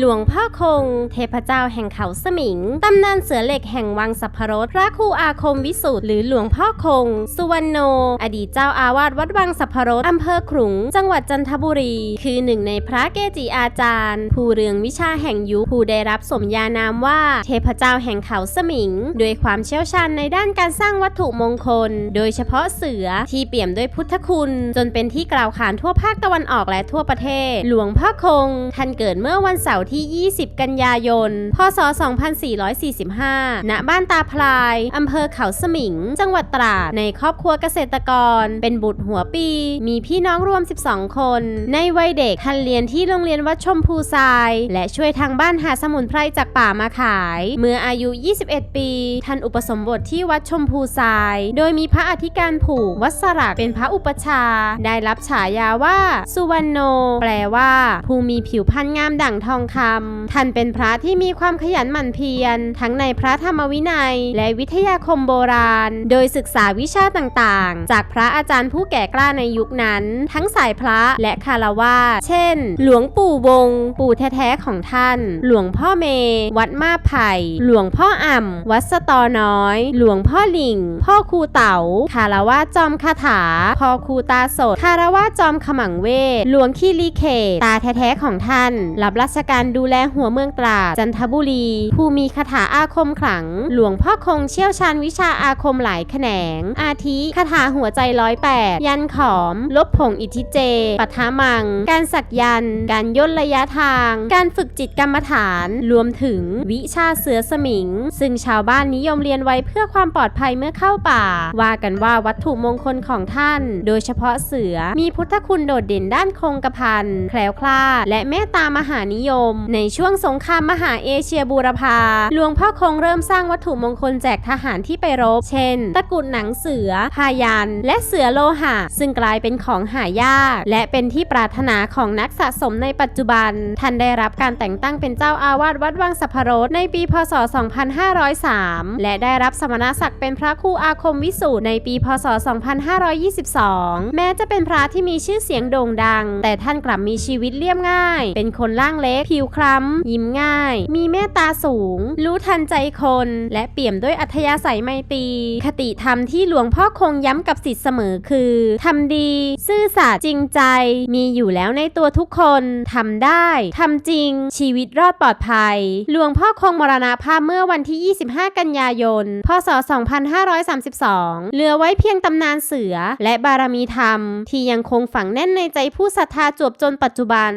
หลวงพ่อคง เทพเจ้าแห่งเขาสมิง ตำนานเสือเหล็กแห่งวังสัพพรสพระครูอาคมวิสุทธ์หรือหลวงพ่อคง สุวรรณโน อดีตเจ้าอาวาสวัดวังสัพพรสอำเภอขลุง จังหวัดจันทบุรี คือหนึ่งในพระเกจิอาจารย์ ผู้เรืองวิชาแห่งยุคผู้ได้รับสมญานามว่า เทพเจ้าแห่งเขาสมิงด้วยความเชี่ยวชาญในด้านการสร้างวัตถุมงคล โดยเฉพาะเสือที่เปี่ยมด้วยพุทธคุณ จนเป็นที่กล่าวขานทั่วภาคตะวันออกและทั่วประเทศ หลวงพ่อคง ท่านเกิดเมื่อวันเสาร์ที่ 20 กันยายน พศ 2445 ณ บ้านตาพลาย อำเภอเขาสมิง จังหวัดตราด ในครอบครัวเกษตรกร เป็นบุตรหัวปี มีพี่น้องรวม 12 คน ในวัยเด็กท่านเรียนที่โรงเรียนวัดชมพูทราย และช่วยทางบ้านหาสมุนไพรจากป่ามาขาย เมื่ออายุ 21 ปี ท่านอุปสมบทที่วัดชมพูทราย โดยมีพระอธิการผูกวัดสรักเป็นพระอุปชา ได้รับฉายาว่า สุวรรณโน แปลว่า ผู้มีผิวพรรณงามดั่งทองคำท่านเป็นพระที่มีความขยันหมั่นเพียร ทั้งในพระธรรมวินัย และวิทยาคมโบราณ โดยศึกษาวิชาต่างๆ จากพระอาจารย์ผู้แก่กล้าในยุคนั้น ทั้งสายพระและคารวาสเช่น หลวงปู่วง ปู่แท้ๆของท่าน หลวงพ่อเม วัดมาไผ่ หลวงพ่ออ่ำ วัดสตอน้อย หลวงพ่อหลิง พ่อครูเต๋า คารวาสจอมคาถา พ่อครูตาสด คารวาสจอมขมังเวท หลวงคีรีเขต ตาแท้ๆของท่าน รับราชการดูแลหัวเมืองตราดจันทบุรี ผู้มีคาถาอาคมขลัง หลวงพ่อคงเชี่ยวชาญวิชาอาคมหลายแขนง อาทิคาถาหัวใจร้อยแปดยันขอม ลบผงอิทธิเจ ปัทามัง การสักยันต์การย่นระยะทาง การฝึกจิตกรรมฐาน รวมถึงวิชาเสือสมิง ซึ่งชาวบ้านนิยมเรียนไว้เพื่อความปลอดภัยเมื่อเข้าป่า ว่ากันว่าวัตถุมงคลของท่าน โดยเฉพาะเสือมีพุทธคุณโดดเด่นด้านคงกระพันแคล้วคลาดและเมตตามหานิยมในช่วงสงครามมหาเอเชียบูรพาหลวงพ่อคงเริ่มสร้างวัตถุมงคลแจกทหารที่ไปรบ เช่น ตะกุดหนังเสือ พายัน และเสือโลหะ ซึ่งกลายเป็นของหายาก และเป็นที่ปรารถนาของนักสะสมในปัจจุบัน ท่านได้รับการแต่งตั้งเป็นเจ้าอาวาสวัดวังสัพพรสในปีพศ 2503 และได้รับสมณศักดิ์เป็นพระครูอาคมวิสุทธ์ในปี พศ 2522 แม้จะเป็นพระที่มีชื่อเสียงโด่งดัง แต่ท่านกลับมีชีวิตเรียบง่าย เป็นคนร่างเล็กผิวคล้ำ ยิ้มง่าย มีเมตตาสูง รู้ทันใจคน และเปี่ยมด้วยอัธยาศัยไมตรีคติธรรมที่หลวงพ่อคงย้ำกับสิทธิ์เสมอคือทำดี ซื่อสัตย์จริงใจ มีอยู่แล้วในตัวทุกคนทำได้ทำจริง ชีวิตรอดปลอดภัย หลวงพ่อคงมรณภาพเมื่อวันที่ 25 กันยายน พศ 2532 เหลือไว้เพียงตำนานเสือและบารมีธรรม ที่ยังคงฝังแน่นในใจผู้ศรัทธาจวบจนปัจจุบัน